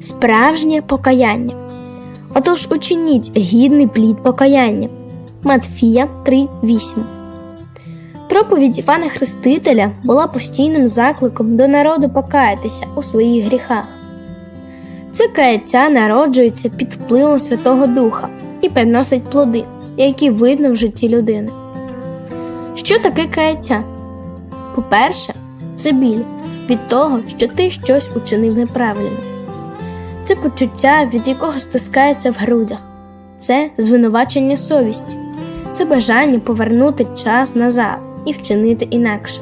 справжнє покаяння. Отож учиніть гідний плід покаяння. Матфія 3.8 Проповідь Івана Хрестителя була постійним закликом до народу покаятися у своїх гріхах. Це каяття народжується під впливом Святого Духа і приносить плоди, які видно в житті людини. Що таке каяття? По-перше, це біль від того, що ти щось учинив неправильно. Це почуття, від якого стискається в грудях, це звинувачення совісті, це бажання повернути час назад і вчинити інакше.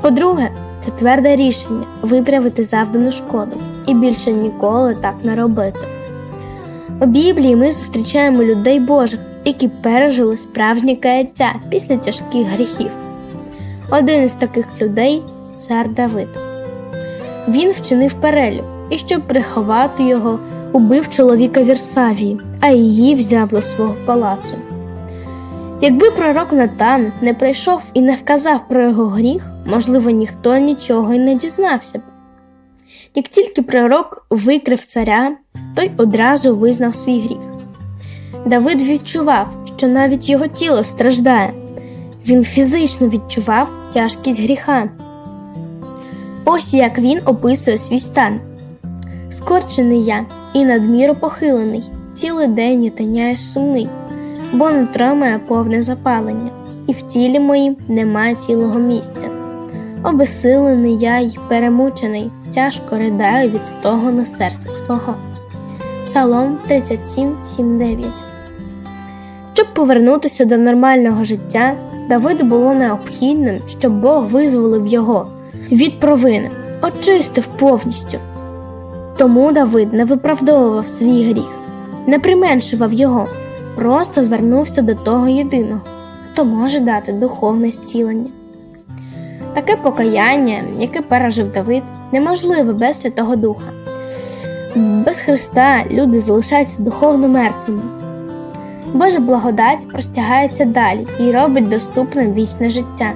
По-друге, це тверде рішення виправити завдану шкоду і більше ніколи так не робити. У Біблії ми зустрічаємо людей Божих, які пережили справжнє каяття після тяжких гріхів. Один із таких людей цар Давид. Він вчинив перелюб і, щоб приховати його, убив чоловіка Вірсавії, а її взяв до свого палацу. Якби пророк Натан не прийшов і не вказав про його гріх, можливо, ніхто нічого й не дізнався б. Як тільки пророк викрив царя, той одразу визнав свій гріх. Давид відчував, що навіть його тіло страждає, він фізично відчував тяжкість гріха. Ось як він описує свій стан. Скорчений я і надміру похилений, цілий день я тиняєш сумний, бо нутро моє повне запалення, і в тілі моїм нема цілого місця. Обесилений я й перемучений, тяжко ридаю від стогону серця свого. Псалом 37, 7, 9 Щоб повернутися до нормального життя, Давиду було необхідним, щоб Бог визволив його від провини, очистив повністю. Тому Давид не виправдовував свій гріх, не применшував його, просто звернувся до того єдиного, хто може дати духовне зцілення. Таке покаяння, яке пережив Давид, неможливе без Святого Духа. Без Христа люди залишаються духовно мертвими. Божа благодать простягається далі і робить доступним вічне життя.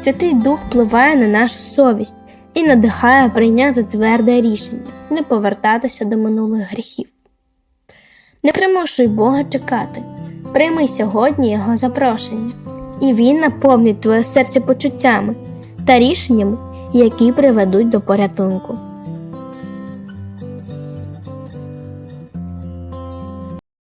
Святий Дух впливає на нашу совість і надихає прийняти тверде рішення, не повертатися до минулих гріхів. Не примушуй Бога чекати, прийми сьогодні Його запрошення, і Він наповнить твоє серце почуттями та рішеннями, які приведуть до порятунку.